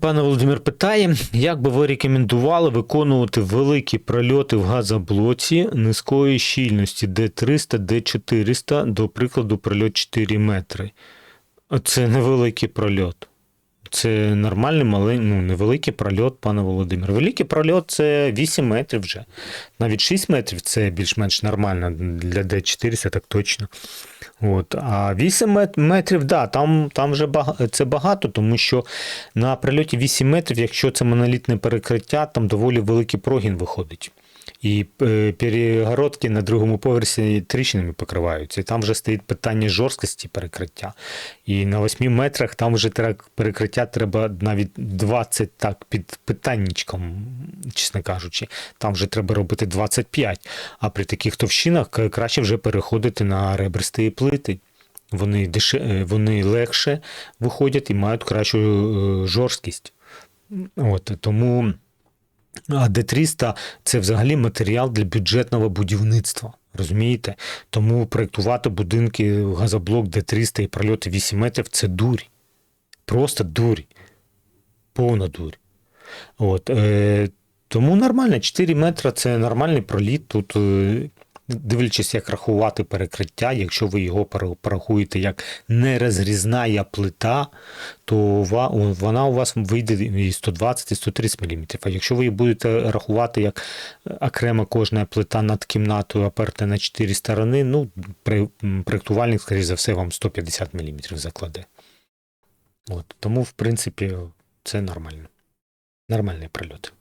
Пане Володимир питає, як би ви рекомендували виконувати великі прольоти в газоблоці низької щільності D300, D400, до прикладу, прольот 4 метри. Це невеликий прольот. Це нормальний малий, ну, невеликий прольот, пане Володимир. Великий прольот це 8 метрів вже. Навіть 6 метрів це більш-менш нормально для D400, так точно. От. А 8 метрів, да, там, там вже бага- це багато, тому що на прильоті 8 метрів, якщо це монолітне перекриття, там доволі великий прогін виходить. І е, перегородки на другому поверсі тріщинами покриваються. І там вже стоїть питання жорсткості перекриття. І на 8 метрах там вже перекриття треба навіть 20 так під питаннячком, чесно кажучи. Там вже треба робити 25. А при таких товщинах краще вже переходити на ребристі плити. Вони, деше... е, вони легше виходять і мають кращу е, жорсткість. От, тому а Д-300 це взагалі матеріал для бюджетного будівництва. Розумієте? Тому проєктувати будинки газоблок Д-300 і прольоти 8 метрів це дурь. Просто дурь. Повна дурь. От, е, тому нормально, 4 метри це нормальний проліт. Тут, е, дивлячись, як рахувати перекриття, якщо ви його порахуєте як нерозрізная плита, то вона у вас вийде і 120, і 130 мм. А якщо ви її будете рахувати як окрема кожна плита над кімнатою, оперта на 4 сторони, ну, проєктувальник, скоріше за все, вам 150 мм закладе. От, тому, в принципі, це нормально. Нормальний прольот.